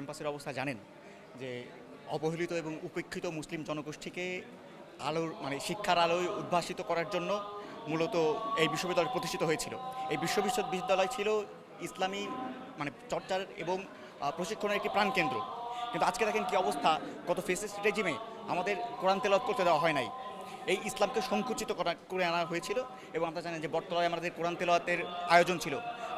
ক্যাম্পাসের অবস্থা জানেন যে অবহেলিত এবং উপেক্ষিত মুসলিম জনগোষ্ঠীকে আলোর মানে শিক্ষার আলোয় উদ্ভাসিত করার জন্য মূলত এই বিশ্ববিদ্যালয় প্রতিষ্ঠিত হয়েছিল। এই বিশ্ব বিশ্ববিদ্যালয় ছিল ইসলামী মানে চর্চার এবং প্রশিক্ষণের একটি প্রাণকেন্দ্র। কিন্তু আজকে দেখেন কি অবস্থা কত ফেসিস্ট রেজিমে আমাদের কোরআন তেলাওয়াত করতে দেওয়া হয় নাই। এই ইসলামকে সংকুচিত করা, করে আনা হয়েছিল এবং আপনারা জানেন যে বটতলায় আমাদের কোরআন তেলাওয়াতের আয়োজন ছিল,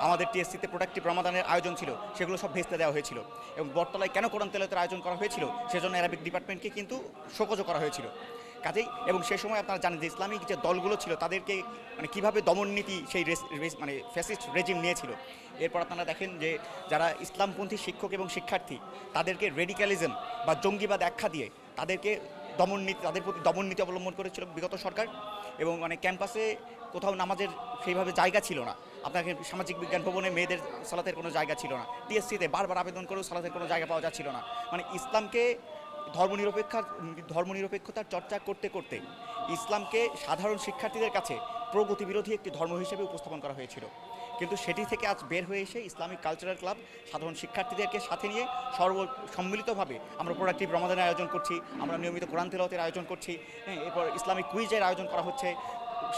আমাদের টিএসসিতে প্রোডাক্টিভ রমাদানের আয়োজন ছিল, সেগুলো সব ভেস্তে দেওয়া হয়েছিল এবং বটতলায় কেন কোরআন তেলাওয়াতের আয়োজন করা হয়েছিল সেজন্য অ্যারাবিক ডিপার্টমেন্টকে কিন্তু শোকজও করা হয়েছিল। কাজেই এবং সে সময় আপনারা জানেন যে ইসলামিক যে দলগুলো ছিল তাদেরকে মানে কীভাবে দমননীতি সেই মানে ফ্যাসিস্ট রেজিম নিয়েছিল। এরপর আপনারা দেখেন যে যারা ইসলামপন্থী শিক্ষক এবং শিক্ষার্থী, তাদেরকে রেডিক্যালিজম বা জঙ্গিবাদ আখ্যা দিয়ে তাদেরকে দমননীতি তাদের প্রতি দমন নীতি অবলম্বন করেছিল বিগত সরকার এবং মানে ক্যাম্পাসে কোথাও নামাজের সেইভাবে জায়গা ছিল না। আপনাকে সামাজিক বিজ্ঞান ভবনে মেয়েদের সালাতের কোনো জায়গা ছিল না। টিএসসিতে বারবার আবেদন করেও সালাতের কোনো জায়গা পাওয়া যাচ্ছিল না। মানে ইসলামকে ধর্মনিরপেক্ষার ধর্মনিরপেক্ষতার চর্চা করতে করতে ইসলামকে সাধারণ শিক্ষার্থীদের কাছে প্রগতি বিরোধী একটি ধর্ম হিসেবে উপস্থাপন করা হয়েছিল। কিন্তু সেটি থেকে আজ বের হয়ে এসে ইসলামিক কালচারাল ক্লাব সাধারণ শিক্ষার্থীদেরকে সাথে নিয়ে সর্ব সম্মিলিতভাবে আমরা প্রোডাক্টিভ রমাদানের আয়োজন করছি, আমরা নিয়মিত কোরআন তেলাওয়াতের আয়োজন করছি হ্যাঁ এরপর ইসলামিক কুইজের আয়োজন করা হচ্ছে,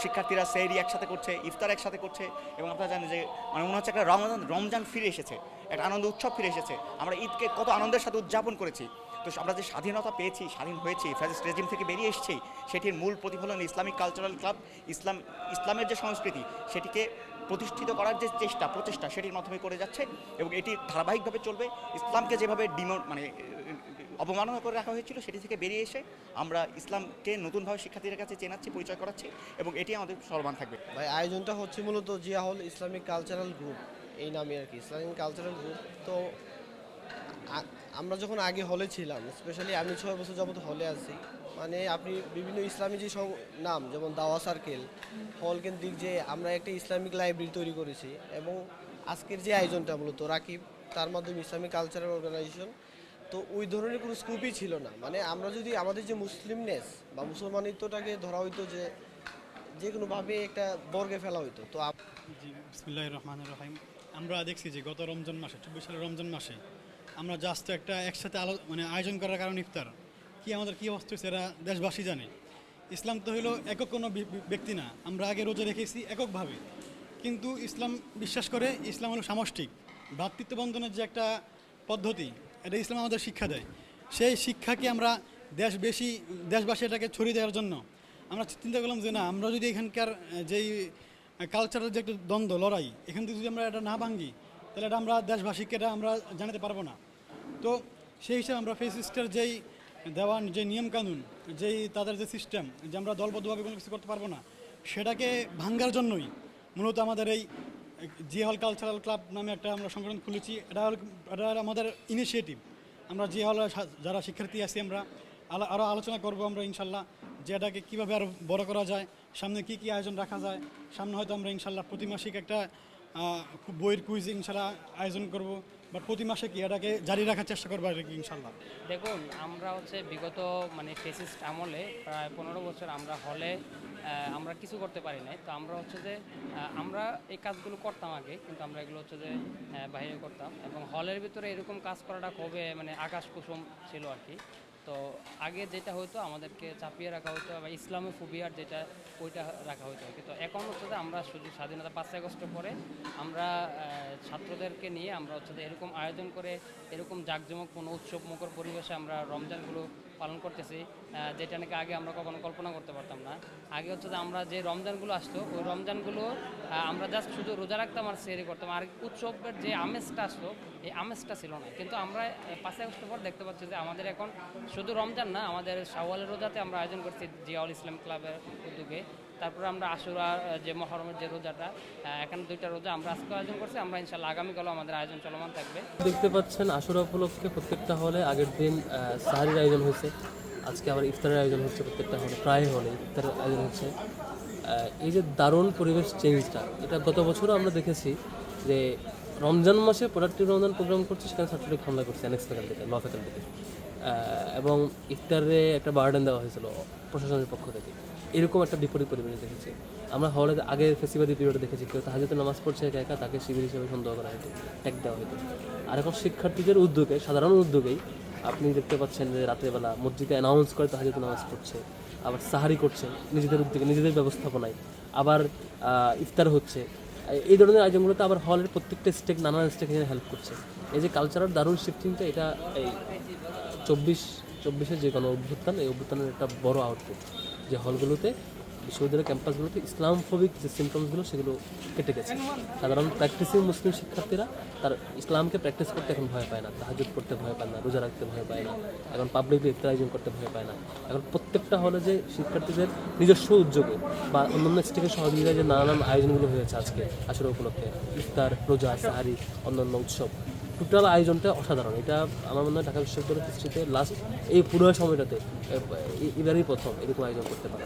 শিক্ষার্থীরা সেহরি একসাথে করছে, ইফতার একসাথে করছে এবং আপনারা জানেন যে মানে মনে হচ্ছে একটা রমজান রমজান ফিরে এসেছে। একটা আনন্দ উৎসব ফিরে এসেছে। আমরা ঈদকে কত আনন্দের সাথে উদযাপন করেছি। তো আমরা যে স্বাধীনতা পেয়েছি, স্বাধীন হয়েছি, ফ্যাসিস্ট রেজিম থেকে বেরিয়ে এসেছি, সেটির মূল প্রতিফলন ইসলামিক কালচারাল ক্লাব, ইসলাম, ইসলামের যে সংস্কৃতি, সেটিকে প্রতিষ্ঠিত করার যে চেষ্টা, প্রচেষ্টা, সেটির মাধ্যমে করে যাচ্ছে এবং এটি ধারাবাহিকভাবে চলবে। ইসলামকে যেভাবে ডিমো মানে অবমাননা করে রাখা হয়েছিল, সেটি থেকে বেরিয়ে এসে আমরা ইসলামকে নতুনভাবে শিক্ষার্থীদের কাছে চেনাচ্ছি, পরিচয় করাচ্ছি এবং এটি আমাদের সর্বান থাকবে। ভাই, আয়োজনটা হচ্ছে মূলত জিয়া হল ইসলামিক কালচারাল গ্রুপ। এই নামে আর কি, ইসলামিক কালচারাল গ্রুপ তো আমরা যখন আগে হলে ছিলাম স্পেশালি আমি ছয় বছর যাবত হলে আছি মানে আপনি বিভিন্ন ইসলামী যে নাম, যেমন দাওয়া সার্কেল হল কেন্দ্রিক যে আমরা একটা ইসলামিক লাইব্রেরি তৈরি করেছি এবং আজকের যে আয়োজনটা মূলত রাকিব, তার মাধ্যমে ইসলামিক কালচারাল অর্গানাইজেশন তো ওই ধরনের কোনো স্কুপই ছিল না। মানে আমরা যদি আমাদের যে মুসলিমনেস বা মুসলমানিত্বটাকে ধরা হইতো যে যে কোনোভাবে একটা বর্গে ফেলা হইতো, তো জি রহমান রহিম। আমরা দেখছি যে গত রমজান মাসে, চব্বিশ সালের রমজান মাসে আমরা জাস্ট একটা একসাথে আলো মানে আয়োজন করার কারণে ইফতার। কি আমাদের কী অবস্থা এরা দেশবাসী জানে। ইসলাম তো হলো একক কোনো ব্যক্তি না, আমরা আগে রোজা রেখেছি এককভাবে। কিন্তু ইসলাম বিশ্বাস করে ইসলাম হলো সামষ্টিক। ভ্রাতৃত্ব বন্ধনের যে একটা পদ্ধতি, এটা ইসলাম আমাদের শিক্ষা দেয়। সেই শিক্ষাকে আমরা দেশ বেশি দেশবাসী এটাকে ছড়িয়ে দেওয়ার জন্য আমরা চিন্তা করলাম যে না, আমরা যদি এখানকার যেই কালচারাল যে একটা দ্বন্দ্ব, লড়াই, এখান থেকে যদি আমরা এটা না ভাঙ্গি, তাহলে এটা আমরা দেশবাসীকে এটা আমরা জানাতে পারব না। তো সেই হিসাবে আমরা ফেসিস্টের যেই দেওয়ান যে নিয়মকানুন, যেই তাদের যে সিস্টেম যে আমরা দলবদ্ধভাবে কোনো কিছু করতে পারব না, সেটাকে ভাঙ্গার জন্যই মূলত আমাদের এই জি হল কালচারাল ক্লাব নামে একটা আমরা সংগঠন খুলেছি। এটা হল, এটা আমাদের ইনিশিয়েটিভ আমরা জি হল যারা শিক্ষার্থী আছি আমরা আরও আলোচনা করব আমরা ইনশাল্লাহ। যে এটাকে কীভাবে আরও বড় করা যায়, সামনে কী কী আয়োজন রাখা যায়, সামনে হয়তো আমরা ইনশাল্লাহ প্রতিমাসিক একটা খুব বইয়ের কুইজ ইনশাল্লাহ আয়োজন করব বা প্রতি মাসে কি এটাকে জারি রাখার চেষ্টা করব আর কি ইনশাল্লাহ? দেখুন, আমরা হচ্ছে বিগত মানে ফেসিস্ট আমলে প্রায় পনেরো বছর আমরা হলে আমরা কিছু করতে পারি নাই। তো আমরা হচ্ছে যে আমরা এই কাজগুলো করতাম আগে, কিন্তু আমরা এগুলো হচ্ছে যে বাইরে করতাম। এবং হলের ভিতরে এরকম কাজ করাটা খুবই মানে আকাশ কুসুম ছিল আর কি। তো আগে যেটা হতো আমাদেরকে চাপিয়ে রাখা হতো বা ইসলামে ফুবিয়ার যেটা, ওইটা রাখা হতো কিন্তু এখন হচ্ছে যে আমরা শুধু স্বাধীনতা পাঁচ আগস্ট পরে আমরা ছাত্রদেরকে নিয়ে আমরা হচ্ছে যে এরকম আয়োজন করে, এরকম জাঁকজমক কোনো উৎসব মুখর পরিবেশে আমরা রমজানগুলো পালন করতেছি যেটা নাকি আগে আমরা কখনো কল্পনা করতে পারতাম না। আগে হচ্ছে যে আমরা যে রমজানগুলো আসতো ওই রমজানগুলো আমরা জাস্ট শুধু রোজা রাখতাম আর সেরি করতাম। আর উৎসবের যে আমেজটা আসতো এই আমেজটা ছিল না। কিন্তু আমরা আহ, পাঁচই আগস্টের পর দেখতে পাচ্ছি যে আমাদের এখন শুধু রমজান না আমাদের শাওয়ালের রোজাতে আমরা আয়োজন করছি জিয়াউল ইসলাম ক্লাবের উদ্যোগে। তারপরে আমরা আশুরা যে মহরমের যে রোজাটা এখানে দুইটা রোজা আমরা আজকে আয়োজন করছি। আমরা ইনশাল্লাহ আগামীকালও আমাদের আয়োজন চলমান থাকবে। দেখতে পাচ্ছেন আশুরা উপলক্ষে প্রত্যেকটা হলে আগের দিন সাহারির আয়োজন হয়েছে। আজকে আবার ইফতারের আয়োজন হচ্ছে প্রত্যেকটা হলে, প্রায় হলে ইফতারের আয়োজন হচ্ছে। এই যে দারুণ পরিবেশ চেঞ্জটা, এটা গত বছরও আমরা দেখেছি যে রমজান মাসে প্রোডাক্টিভ রমজান প্রোগ্রাম করছে, সেখানে ছাত্রলীগ হামলা করছে এনএক্স ফ্যাকাল্টি থেকে ল ফ্যাকাল্টি থেকে। এবং ইফতারে একটা বার্ডেন দেওয়া হয়েছিল প্রশাসনের পক্ষ থেকে। এরকম একটা বিপরীত পরিবেশ দেখেছি। আমরা হলে আগে ফেসিবাদী পিরিয়ডে দেখেছি, কেউ তাহাজতে নামাজ পড়ছে একা একা, তাকে শিবির হিসেবে সন্দেহ করা হতো ট্যাগ দেওয়া হতো আর এখন শিক্ষার্থীদের উদ্যোগে, সাধারণ উদ্যোগেই আপনি দেখতে পাচ্ছেন যে রাত্রেবেলা মসজিদে অ্যানাউন্স করে তাহাজতে নামাজ পড়ছে, আবার সাহারি করছে, নিজেদের উদ্যোগে, নিজেদের ব্যবস্থাপনায়। আবার ইফতার হচ্ছে। এই ধরনের আয়োজনগুলোতে আবার হলের প্রত্যেকটা স্টেক নানান স্টেক এখানে হেল্প করছে। এই যে কালচারাল দারুণ শিফটিংটা এটা এই চব্বিশ, চব্বিশের যে কোনো অভ্যুত্থান এই অভ্যুত্থানের একটা বড় আউটপুট যে হলগুলোতে বিশ্ববিদ্যালয় ক্যাম্পাসগুলোতে ইসলাম ইসলামফোবিক যে সিমটমসগুলো সেগুলো কেটে গেছে। সাধারণ প্র্যাকটিসিং মুসলিম শিক্ষার্থীরা তার ইসলামকে প্র্যাকটিস করতে এখন ভয় পায় না তাহাজুদ করতে ভয় পায় না, রোজা রাখতে ভয় পায় না, এখন পাবলিকলি ইফতার আয়োজন করতে ভয় পায় না। এখন প্রত্যেকটা হলে যে শিক্ষার্থীদের নিজস্ব উদ্যোগে বা অন্যান্য স্টেকের সহযোগিতায় যে নানান আয়োজনগুলো হয়েছে আজকে আসলে উপলক্ষে, ইফতার, রোজা, সাহারি, অন্যান্য উৎসব। টোটাল আয়োজনটা অসাধারণ। এটা আমার মনে হয় ঢাকা বিশ্ববিদ্যালয়ের হিস্ট্রিতে লাস্ট এই পুরো সময়টাতে এবারই প্রথম এরকম আয়োজন করতে পারে।